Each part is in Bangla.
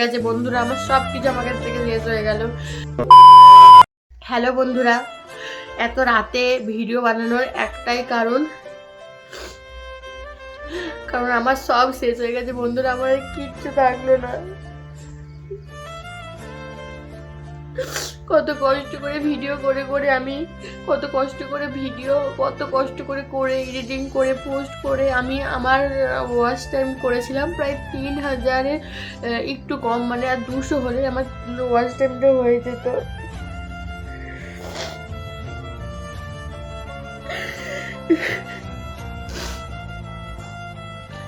গেছে, বন্ধুরা, আমার সব কিছু আমার কাছ থেকে শেষ হয়ে গেল। হ্যালো, বন্ধুরা, এত রাতে ভিডিও বানানোর একটাই কারণ কারণ আমার সব শেষ হয়ে গেছে, বন্ধুরা, আমার কিচ্ছু থাকল না। কত কষ্ট করে ভিডিও করে করে আমি, কত কষ্ট করে ভিডিও কত কষ্ট করে করে এডিটিং করে পোস্ট করে আমি আমার ওয়াচ টাইম করেছিলাম। প্রায় তিন হাজারে একটু কম মানে আর দুশো হলে আমার ওয়াচ টাইমটা হয়ে যেত।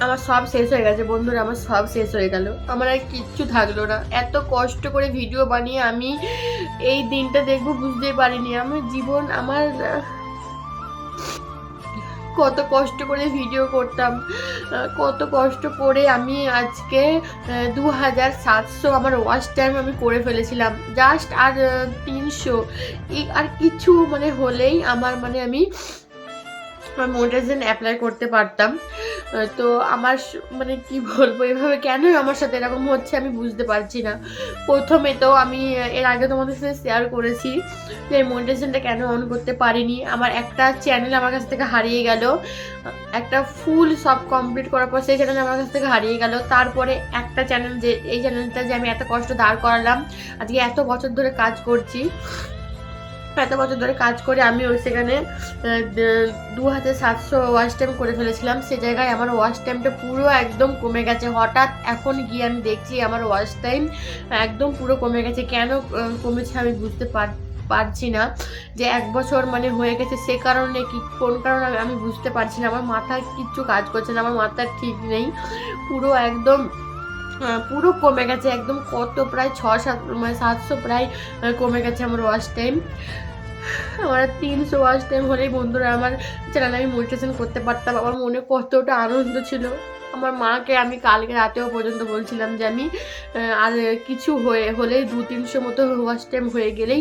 আমার সব শেষ হয়ে গেছে, বন্ধুরা, আমার সব শেষ হয়ে গেল। আমার আর কিচ্ছু থাকল না। এত কষ্ট করে ভিডিও বানিয়ে আমি এই দিনটা দেখব, বুঝতেই পারিনি। আমার জীবন, আমার, কত কষ্ট করে ভিডিও করতাম, কত কষ্ট করে আমি আজকে দু হাজার সাতশো আমার ওয়াচ টাইম আমি করে ফেলেছিলাম। জাস্ট আর তিনশো। আর কিছু মানে হলেই আমার মানে আমি মোটিভেশন অ্যাপ্লাই করতে পারতাম। তো আমার মানে কি বলব, এভাবে কেন আমার সাথে এরকম হচ্ছে আমি বুঝতে পারছি না। প্রথমে তো আমি এর আগে তোমাদের সাথে শেয়ার করেছি যে মোটিভেশনটা কেন অন করতে পারিনি। আমার একটা চ্যানেল আমার কাছ থেকে হারিয়ে গেল। একটা ফুল সব কমপ্লিট করার পর সেই চ্যানেল আমার কাছ থেকে হারিয়ে গেল। তারপরে একটা চ্যানেল যে, এই চ্যানেলটা যে আমি এত কষ্ট দাঁড় করালাম, আজকে এত বছর ধরে কাজ করছি এত বছর ধরে কাজ করে আমি ওই সেখানে দু হাজার সাতশো ওয়াচ টাইম করে ফেলেছিলাম। সে জায়গায় আমার ওয়াচ টাইমটা পুরো একদম কমে গেছে। হঠাৎ এখন গিয়ে আমি দেখছি আমার ওয়াচ টাইম একদম পুরো কমে গেছে। কেন কমেছে আমি বুঝতে পার, পারছি না যে এক বছর মানে হয়ে গেছে। সে কারণে কি, কোন কারণে আমি- বুঝতে পারছি না। আমার মাথায় কিচ্ছু কাজ করছে না। আমার মাথা ঠিক নেই। পুরো একদম পুরো কমে গেছে। একদম কত প্রায় ছ, সাত মানে সাতশো প্রায় কমে গেছে আমার ওয়াচ টাইম আমার তিনশো ওয়াচ টাইম হলেই বন্ধুরা, আমার চ্যানেল আমি মোটিভেশন করতে পারতাম। আমার মনে কতটা আনন্দ ছিল। আমার মাকে আমি কালকে রাতেও পর্যন্ত বলছিলাম যে আমি আর কিছু হয়ে, হলেই দু তিনশো মতো ওয়াচ টাইম হয়ে গেলেই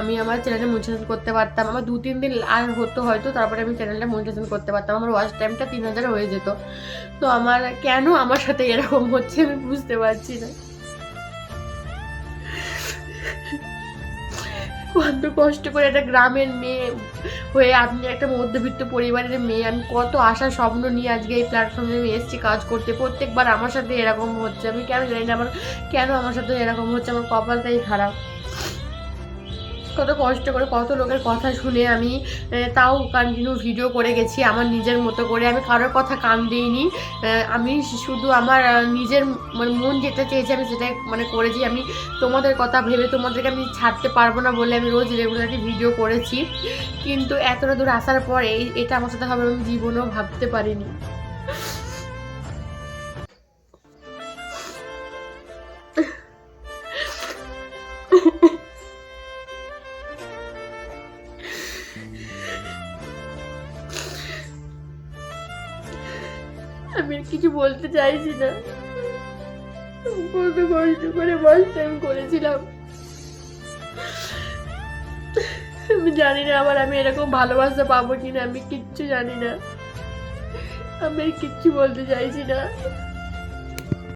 আমি আমার চ্যানেলে মোটিভেশন করতে পারতাম। আমার দু তিন দিন আর হতো হয়তো, তারপরে আমি চ্যানেলটা মোটিভেশন করতে পারতাম। আমার ওয়াচ টাইমটা তিন হাজার হয়ে যেত। তো আমার কেন আমার সাথে এরকম হচ্ছে আমি বুঝতে পারছি না। কত কষ্ট করে একটা গ্রামের মেয়ে হয়ে আপনি একটা মধ্যবিত্ত পরিবারের মেয়ে, আমি কত আশা স্বপ্ন নিয়ে আজকে এই প্ল্যাটফর্মে আমি এসেছি কাজ করতে। প্রত্যেকবার আমার সাথে এরকম হচ্ছে, আমি কেন জানি না, আমার কেন আমার সাথে এরকম হচ্ছে, আমার কপালটাই খারাপ। কত কষ্ট করে কত লোকের কথা শুনে আমি তাও কন্টিনিউ ভিডিও করে গেছি আমার নিজের মতো করে। আমি কারোর কথা কান দিইনি। আমি শুধু আমার নিজের মানে মন যেটা চেয়েছে আমি সেটাই মানে করেছি। আমি তোমাদের কথা ভেবে তোমাদেরকে আমি ছাড়তে পারব না বলে আমি রোজ রেগুলারলি ভিডিও করেছি। কিন্তু এতটা দূর আসার পর এই, এটা আমার সাথে হবে আমি জীবনেও ভাবতে পারিনি। আমি কিছু বলতে চাইছি না। কত কষ্ট করে বাস টাইম করেছিলাম। আমি জানি না আবার আমি এরকম ভালোবাসা পাবো কিনা, আমি কিচ্ছু জানি না। আমি কিচ্ছু বলতে চাইছি না।